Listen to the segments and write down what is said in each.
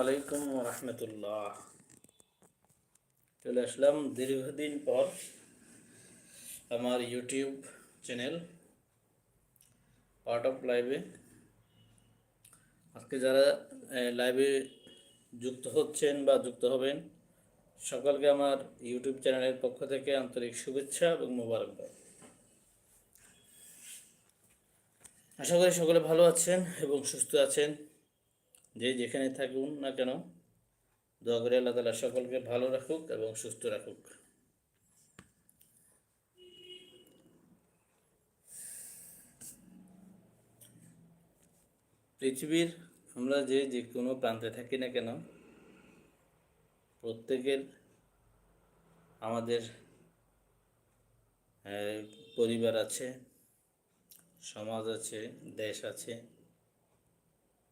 আলাইকুম রহমতুল্লাহ চলে আসলাম দীর্ঘদিন পর আমার ইউটিউব চ্যানেল পার্ট অফ লাইভে আজকে যারা লাইভে যুক্ত হচ্ছেন বা যুক্ত হবেন, সকলকে আমার ইউটিউব চ্যানেলের পক্ষ থেকে আন্তরিক শুভেচ্ছা এবং মোবারকবাদ। আশা করি সকলে ভালো আছেন এবং সুস্থ আছেন। যে যেখানে থাকুন না কেন, দোয়া করে আল্লাহ তালা সকলকে ভালো রাখুক এবং সুস্থ রাখুক। পৃথিবীর আমরা যে যে কোনো প্রান্তে থাকি না কেন, প্রত্যেকের আমাদের পরিবার আছে, সমাজ আছে, দেশ আছে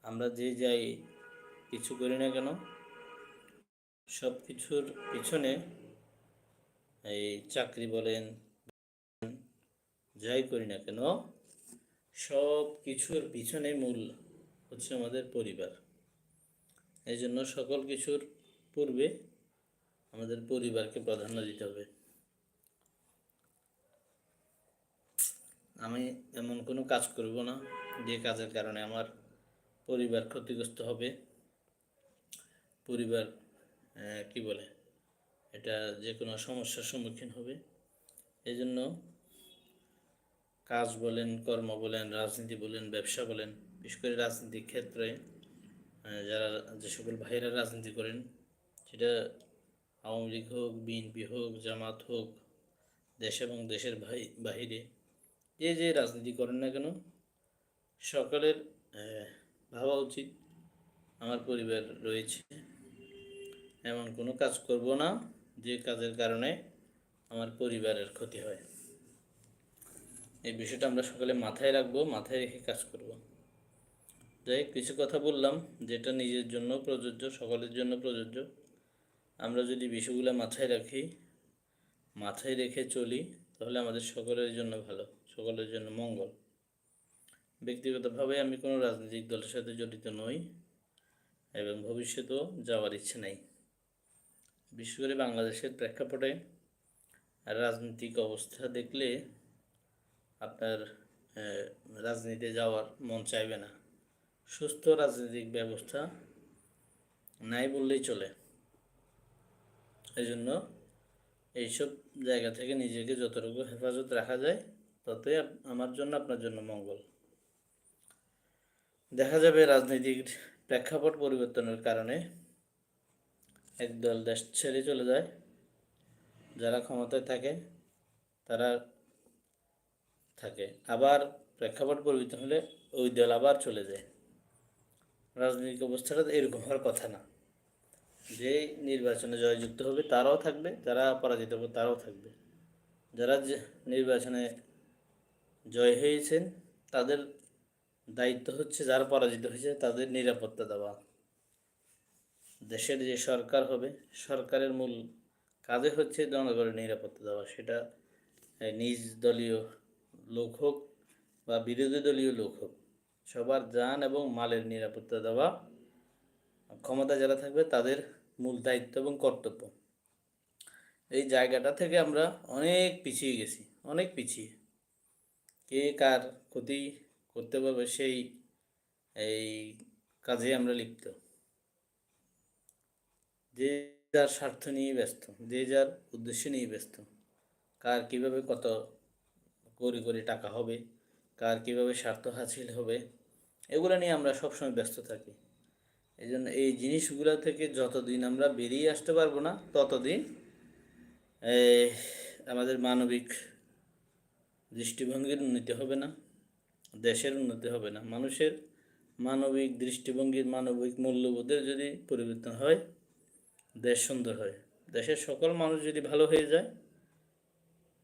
আমরা যে যাই কিছু করি না কেন, সব কিছুর পিছনে এই চাকরি বলেন, যাই করি না কেন, সব কিছুর পিছনে মূল হচ্ছে আমাদের পরিবার। এই জন্য সকল কিছুর পূর্বে আমাদের পরিবারকে প্রাধান্য দিতে হবে। আমি এমন কোনো কাজ করব না যে কাজের কারণে আমার পরিবার ক্ষতিগ্রস্ত হবে। পরিবার কি বলে? এটা যে কোনো সমস্যার সম্মুখীন হবে। এই জন্য কাজ বলেন, কর্ম বলেন, রাজনীতি বলেন, ব্যবসা বলেন, বিশেষ করে রাজনীতির ক্ষেত্রে যারা যে সকল ভাইরা রাজনীতি করেন, সেটা আওয়ামী লীগ হোক, বিএনপি হোক, জামাত হোক, দেশ এবং দেশের ভাই, বাহিরে, যে যে রাজনীতি করেন না কেন, সকলের ভাবা উচিত। আমার পরিবার রয়েছে। এমন কোনো কাজ করব না যে কাজের কারণে আমার পরিবারের ক্ষতি হয়। এই বিষয়টা আমরা সকলে মাথায় রাখব, মাথায় রেখে কাজ করব। যাই কিছু কথা বললাম, যেটা নিজের জন্য প্রযোজ্য, সকলের জন্য প্রযোজ্য। আমরা যদি বিষয়গুলো মাথায় রাখি, মাথায় রেখে চলি, তাহলে আমাদের সকলের জন্য ভালো, সকলের জন্য মঙ্গল। ব্যক্তিগতভাবে আমি কোনো রাজনৈতিক দলের সাথে জড়িত নই এবং ভবিষ্যতেও যাওয়ার ইচ্ছে নেই। বিশেষ করে বাংলাদেশের প্রেক্ষাপটে রাজনৈতিক অবস্থা দেখলে আপনার রাজনীতিতে যাওয়ার মন চাইবে না। সুস্থ রাজনৈতিক ব্যবস্থা নাই বললেই চলে। এই জন্য এইসব জায়গা থেকে নিজেকে যতটুকু হেফাজত রাখা যায়, ততই আমার জন্য আপনার জন্য মঙ্গল। দেখা যাবে রাজনৈতিক প্রেক্ষাপট পরিবর্তনের কারণে একদল দেশ ছেড়ে চলে যায়। যারা ক্ষমতায় থাকে, তারা থাকে। আবার প্রেক্ষাপট পরিবর্তন হলে ওই দল আবার চলে যায়। রাজনৈতিক অবস্থাটা এরকম হওয়ার কথা না। যে নির্বাচনে জয়যুক্ত হবে, তারাও থাকবে। যারা পরাজিত হবে, তারাও থাকবে। যারা নির্বাচনে জয় হয়েছেন, তাদের দায়িত্ব হচ্ছে যারা পরাজিত হয়েছে তাদের নিরাপত্তা দেওয়া। দেশের যে সরকার হবে, সরকারের মূল কাজে হচ্ছে জনগণের নিরাপত্তা দেওয়া। সেটা নিজ দলীয় লোক হোক বা বিরোধী দলীয় লোক হোক, সবার যান এবং মালের নিরাপত্তা দেওয়া। ক্ষমতা যারা থাকবে তাদের মূল দায়িত্ব এবং কর্তব্য। এই জায়গাটা থেকে আমরা অনেক পিছিয়ে গেছি, অনেক পিছিয়ে। কে কার ক্ষতি করতে পারবে সেই, এই কাজে আমরা লিপ্ত। যে যার স্বার্থ নিয়ে ব্যস্ত, যে যার উদ্দেশ্য নিয়ে ব্যস্ত, কার কীভাবে কত কোটি করে টাকা হবে, কার কীভাবে স্বার্থ হাসিল হবে, এগুলো নিয়ে আমরা সবসময় ব্যস্ত থাকি। এই জন্য এই জিনিসগুলো থেকে যতদিন আমরা বেরিয়ে আসতে পারব না, ততদিন আমাদের মানবিক দৃষ্টিভঙ্গির উন্নতি হবে না। দেশের উন্নতি হবে না। মানুষের মানবিক দৃষ্টিভঙ্গির মানবিক মূল্যবোধের যদি পরিবর্তন হয়, দেশ সুন্দর হয়। দেশের সকল মানুষ যদি ভালো হয়ে যায়,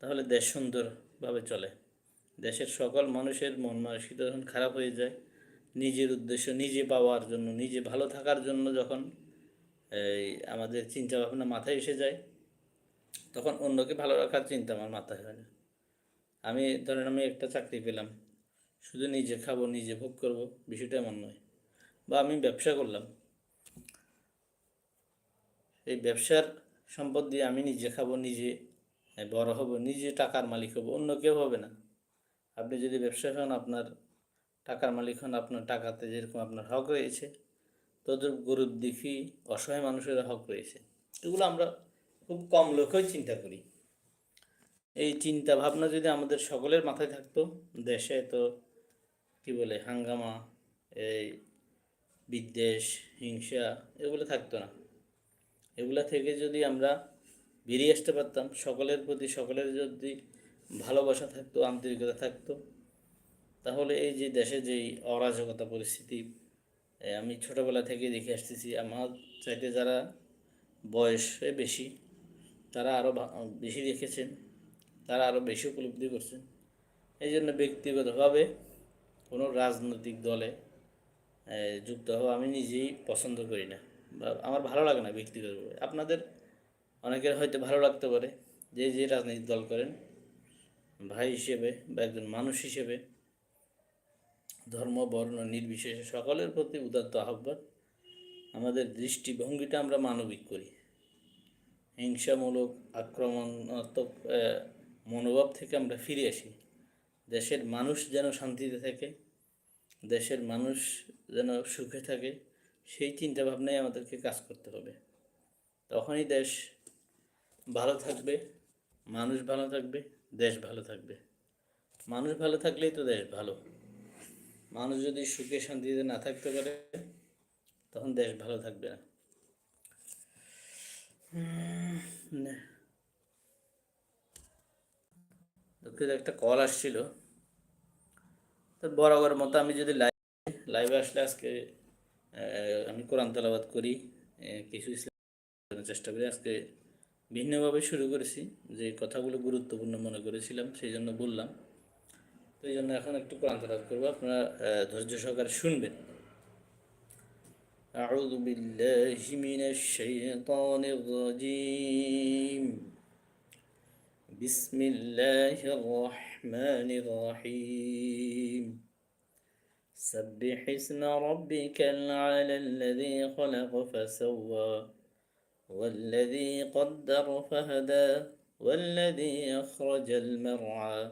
তাহলে দেশ সুন্দরভাবে চলে। দেশের সকল মানুষের মন মানসিকতা যখন খারাপ হয়ে যায়, নিজের উদ্দেশ্য নিজে পাওয়ার জন্য, নিজে ভালো থাকার জন্য যখন এই আমাদের চিন্তা ভাবনা মাথায় এসে যায়, তখন অন্যকে ভালো রাখার চিন্তা আমার মাথায় হয় না। আমি, ধরেন আমি একটা চাকরি পেলাম। শুধু নিজে খাব, নিজে ভোগ করব, বিষয়টা এমন নয়। বা আমি ব্যবসা করলাম। এই ব্যবসার সম্পদ দিয়ে আমি নিজে খাব, নিজে বড় হব, নিজে টাকার মালিক হব, অন্য কেউ হবে না। আপনি যদি ব্যবসা হন, আপনার টাকার মালিক হন, আপনার টাকাতে যেরকম আপনার হক রয়েছে, তদ্রুপ গরিব দেখি অসহায় মানুষের হক রয়েছে। এগুলো আমরা খুব কম লোকই চিন্তা করি। এই চিন্তা ভাবনা যদি আমাদের সকলের মাথায় থাকতো, দেশে তো কি বলে, হাঙ্গামা, এই বিদ্বেষ, হিংসা এগুলো থাকতো না। এগুলা থেকে যদি আমরা বেরিয়ে আসতে পারতাম, সকলের প্রতি, সকলের যদি ভালোবাসা থাকতো, আন্তরিকতা থাকতো, তাহলে এই যে দেশে যেই অরাজকতা পরিস্থিতি আমি ছোটোবেলা থেকে দেখে আসতেছি, আমার চাইতে যারা বয়সে বেশি, তারা আরও বেশি দেখেছেন, তারা আরও বেশি উপলব্ধি করছেন। এই জন্য ব্যক্তিগতভাবে কোনো রাজনৈতিক দলে যুক্ত হওয়া আমি নিজেই পছন্দ করি না বা আমার ভালো লাগে না ব্যক্তিগতভাবে। আপনাদের অনেকের হয়তো ভালো লাগতে পারে যে যে রাজনৈতিক দল করেন, ভাই হিসেবে বা একজন মানুষ হিসেবে, ধর্ম, বর্ণ, নির্বিশেষে সকলের প্রতি উদাত্ত আহ্বান। আমাদের দৃষ্টিভঙ্গিটা আমরা মানবিক করি। হিংসামূলক আক্রমণাত্মক মনোভাব থেকে আমরা ফিরে আসি। দেশের মানুষ যেন শান্তিতে থাকে, দেশের মানুষ যেন সুখে থাকে, সেই চিন্তা ভাবনায় আমাদেরকে কাজ করতে হবে। তখনই দেশ ভালো থাকবে, মানুষ ভালো থাকবে, দেশ ভালো থাকবে। মানুষ ভালো থাকলেই তো দেশ ভালো। মানুষ যদি সুখে শান্তিতে না থাকতে পারে, তখন দেশ ভালো থাকবে না। না। দুঃখিত, একটা কল আসছিল। তো বরাবর মতো আমি যদি লাইভ লাইভে আসলে আজকে আহ, আমি কোরআন তেলাবাদ করি আহ, কিছু ইসলাম জানার চেষ্টা করি আজকে ভিন্নভাবে শুরু করেছি যে কথাগুলো গুরুত্বপূর্ণ মনে করেছিলাম সেই জন্য বললাম তো এই জন্য এখন একটু কোরআন তেলাওয়াত করবো আপনারা আহ, ধৈর্য সহকারে শুনবেন أعوذ بالله من الشيطان الرجيم بسم الله الرحمن الرحيم. سبح اسم ربك العلى الذي خلق فسوى والذي قدر فهدى والذي أخرج المرعى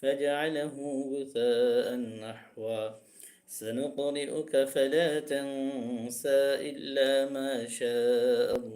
فجعله غثاء نحوا سنقرئك فلا تنسى إلا ما شاء الله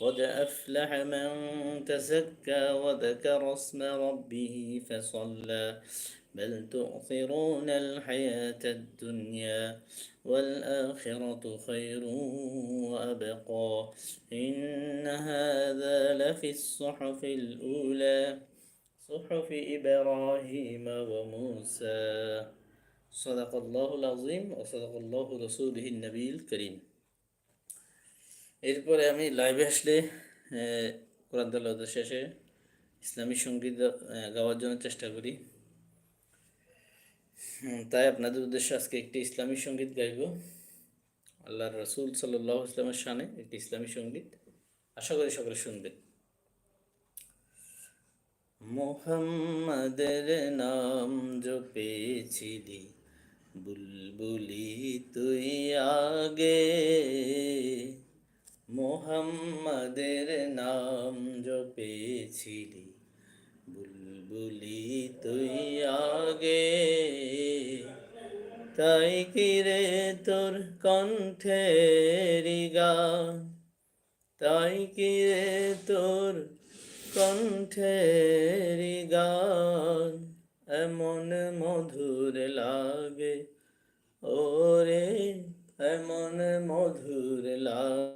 قد أفلح من تزكى وذكر اسم ربه فصلى. بل تؤثرون الحياة الدنيا والآخرة خير وأبقى. إن هذا لفي الصحف الأولى صحف إبراهيم وموسى. صدق الله العظيم وصدق الله رسوله النبي الكريم. এরপরে আমি লাইভে আসলে কোরআন তালাওয়াতের শেষে ইসলামী সংগীত গাওয়ার জন্য চেষ্টা করি। তাই আপনাদের উদ্দেশ্যে আজকে একটি ইসলামী সংগীত গাইব। আল্লাহ রসুল সাল্লাহ ইসলামের শানে একটি ইসলামী সংগীত। আশা করি সকলে শুনবেন। মোহাম্মদের নাম জপেছিলি, বুলবুলি তুই আগে। মোহাম্মদের নাম জপেছিলি। বুলবুলি তুই আগে, তাই কিরে তোর কণ্ঠের গান? তাই কিরে তোর কণ্ঠের গান? এমন মধুর লাগে, ওরে, এমন মধুর লাগে।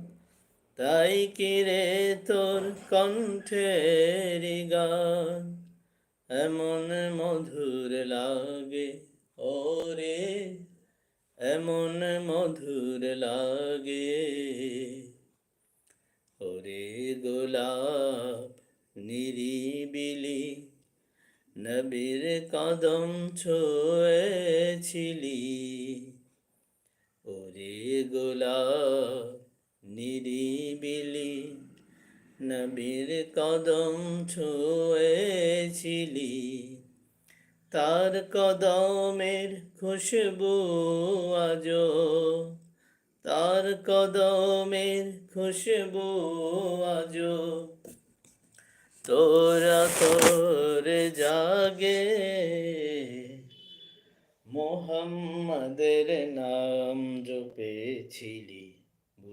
তাই কিরে তোর কণ্ঠের গান? এমন মধুর লাগে, ওরে, এমন মধুর লাগে। ওরে গোলাপ, নিরিবিলি, নবীর কদম ছোঁয়েছিলি। ওরে গোলাপ নিরিবিলি নবীর কদম ছোঁয়েছিলি। তার কদমের খুশবু আজো তার কদমের খুশবু আজো তোরা তোর জাগে মোহাম্মদের নাম জপেছিলি।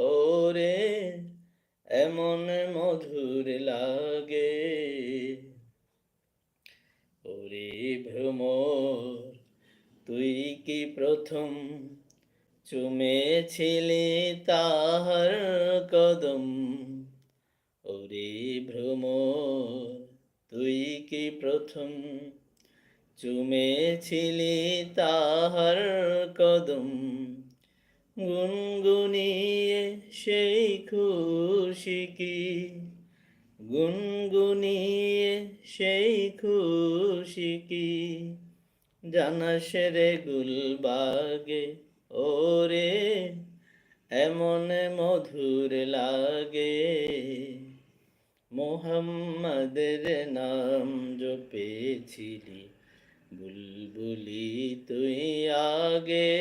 ওরে, এমন মধুর লাগে। ওরে ভ্রমর, তুই কি প্রথম চুমেছিলি তাহার কদম? ওরে ভ্রমর, তুই কি প্রথম চুমেছিলি তাহার কদম? গুনগুনিয়ে সেই খুশি কি? গুনগুনিয়ে সেই খুশি কি? জানাস রে গুলবাগে, ওরে এমন মধুর লাগে। মোহাম্মদের নাম জপেছিলি, বুলবুলি তুই আগে।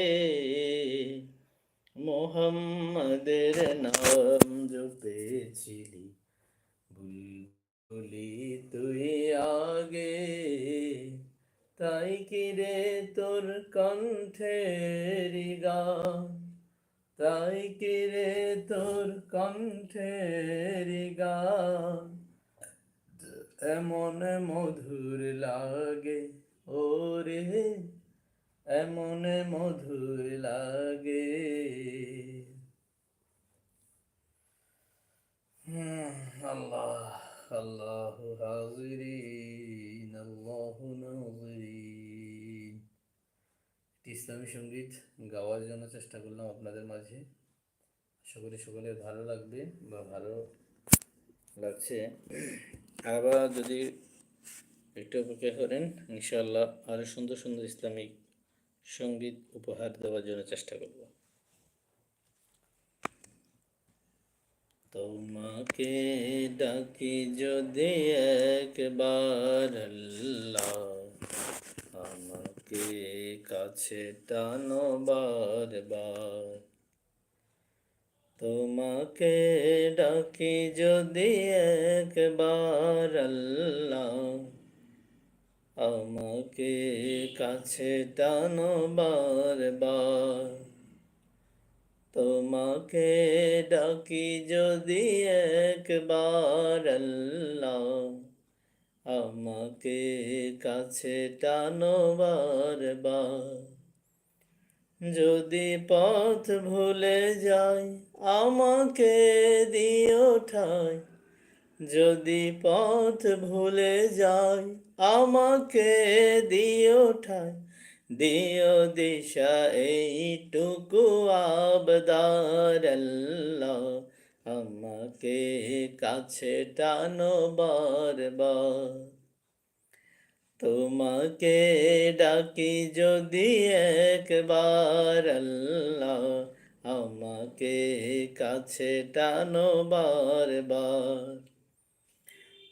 মোহাম্মদের নাম জপেছিলি। বুলবুলি, তুই আগে। তাই কি রে তোর কণ্ঠের গান? তাই কিরে তোর কণ্ঠের গান? এমন মধুর লাগে, ওরে। এমন মধুর লাগে। আল্লাহ আল্লাহ হাজিরিন, আল্লাহ নাজিরিন। ইসলামী সংগীত গাওয়ার জন্য চেষ্টা করলাম আপনাদের মাঝে। আশা করি সকলের ভালো লাগবে বা ভালো লাগছে। আবার যদি একটু অপেক্ষা করেন, ইনশাআল্লাহ আরও সুন্দর সুন্দর ইসলামিক সংগীত উপহার দেওয়ার জন্য চেষ্টা করব। তোমাকে ডাকি যদি একবার আল্লাহ, আমাকে কাছে টানো বারবার। তোমাকে ডাকি যদি একবার আল্লাহ আমাকে কাছে টানো বারবার। তোমাকে ডাকি যদি একবার আল্লাহ, আমাকে কাছে টানো বারবার। যদি পথ ভুলে যাই, আমাকে দিও ঠাই। যদি পথ ভুলে যাই আমাকে দিও ঠাই, দিও দিশা, এইটুকু আবদার আমাকে কাছে টানো বারবার। তোমাকে ডাকি যদি একবার আল্লাহ, আমাকে কাছে টানো বারবার।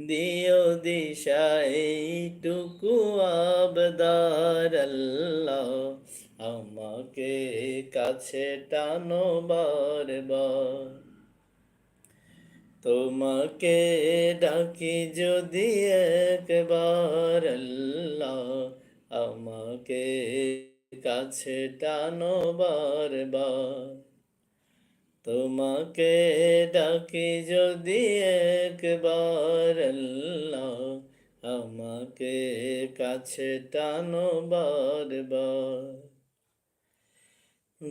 দিও দিশা এইটুকু আবদার আল্লাহ। আমাকে কাছে টানো বারবার। তোমাকে ডাকি যদি একবার আল্লাহ। আমাকে কাছে টানো বারবার। তোমাকে ডাকি যদি একবার আল্লাহ আমাকে কাছে টানো বারবার।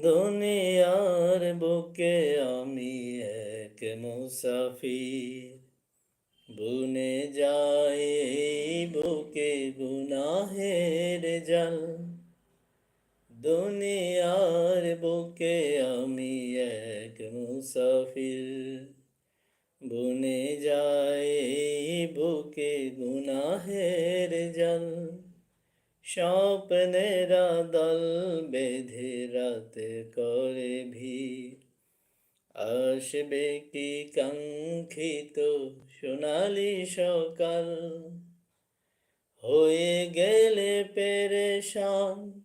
দুনিয়ার বুকে আমি এক মুসাফির, বুনে যাই বুকে গুনাহের জাল। দুনিয়ার বুকে আমি এক মুসাফির। বুনে যায় বুকে গুনাহের জল। স্বপ্নেরা দল বেঁধে রাতে করে ভিড়। আসবে কি কাঙ্ক্ষিত সোনালি সকাল? হয়ে গেলে পেরেশান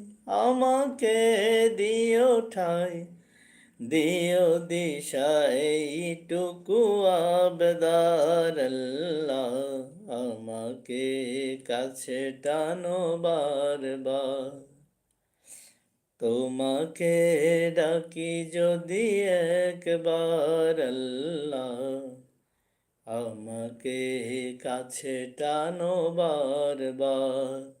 আমাকে দিও ঠাই, দিও দিশা এইটুকু আবদার আমাকে কাছে টানো বারবার। তোমাকে ডাকি যদি একবার আল্লাহ, আমাকে কাছে টানো বারবার।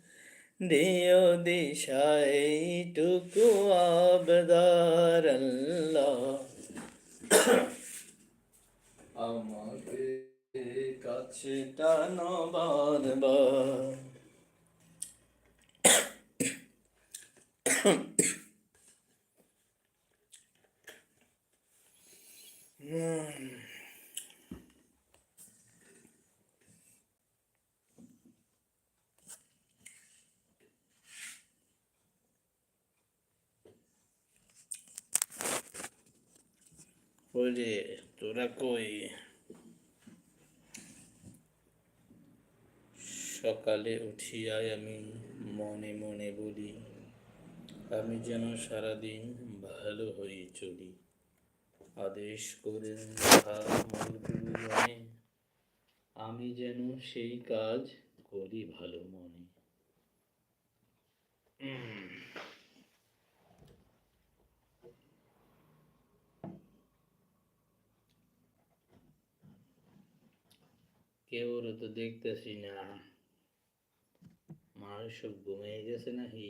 দিও দিশা এইটুকু আবদার আল্লাহ। আমাকে কাছে টানো বারবার। ওরে তোরা কই সকালে উঠিয়াই আমি মনে মনে বলি, আমি যেন সারাদিন ভালো হয়ে চলি। আদেশ করেন আমি যেন সেই কাজ করি ভালো মনে। কেউ তো দেখতেছি না। মানুষ সব ঘুমিয়ে গেছে নাকি?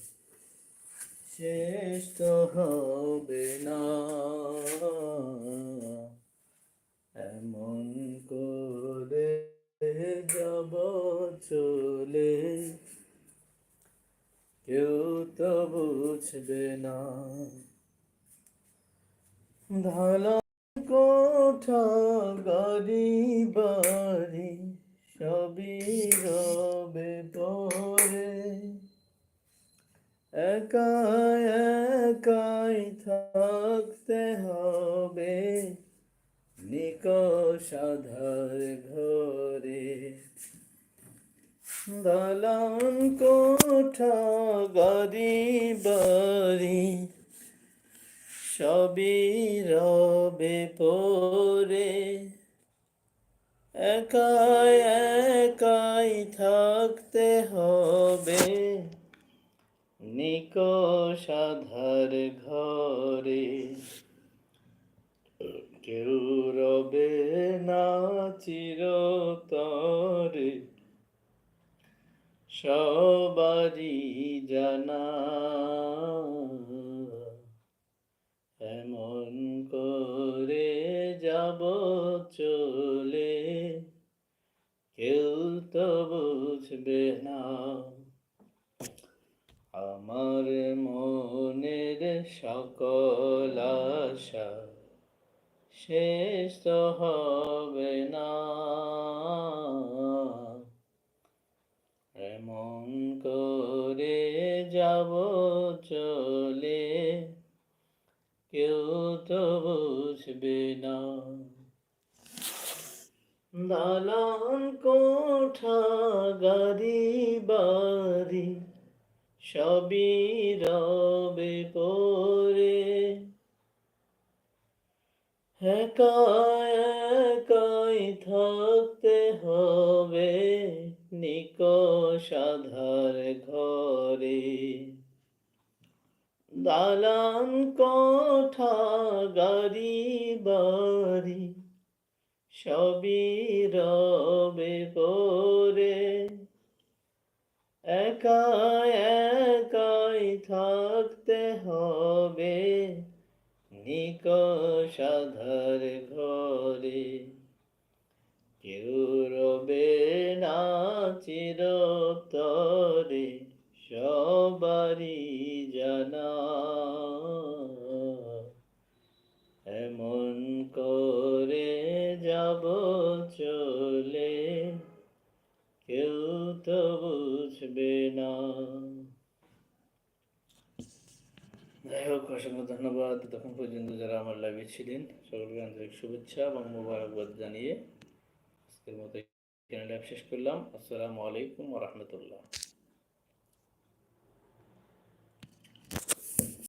শেষ হবে না। এমন করে যাব চলে। কেউ তো বুঝবে না। ঢালা কোঠা গাড়ি বাড়ি সবই রবে পরে। একা একাই থাকতে হবে। নিকষাধার ঘরে। দালান কোঠা গাড়ি বাড়ি, সবই রবে পরে। একাই একাই থাকতে হবে। নিকষাধার ঘরে। কেউ রবে না চিরতরে। সবারই জানা। এমন করে যাব চলে। কেউ তো বুঝবে না। আমার মনের সকল আশা শেষ তো হবে না। এমন করে যাব চলে, কেউ তো বুঝবে না। দালান কোঠা, গাড়ি, বাড়ি সবই রবে পরে। একাই থাকতে হবে নিকষাধার ঘরে। দালান কোঠা, গাড়ি, বাড়ি সবই রবে পরে। একাই একাই থাকতে হবে নিকষাধার ঘরে। কেউ রবে না চিরতরে, সবারই জানা। এমন করে যাব চলে কেউ তো বুঝবে না। যাই হোক, অসংখ্য ধন্যবাদ। তখন পর্যন্ত যারা আমার লাইভে ছিলেন, সকলকে আন্তরিক শুভেচ্ছা এবং মোবারকবাদ জানিয়ে আজকের মতো এখানে শেষ করলাম। আসসালামু আলাইকুম রহমতুল্লাহ।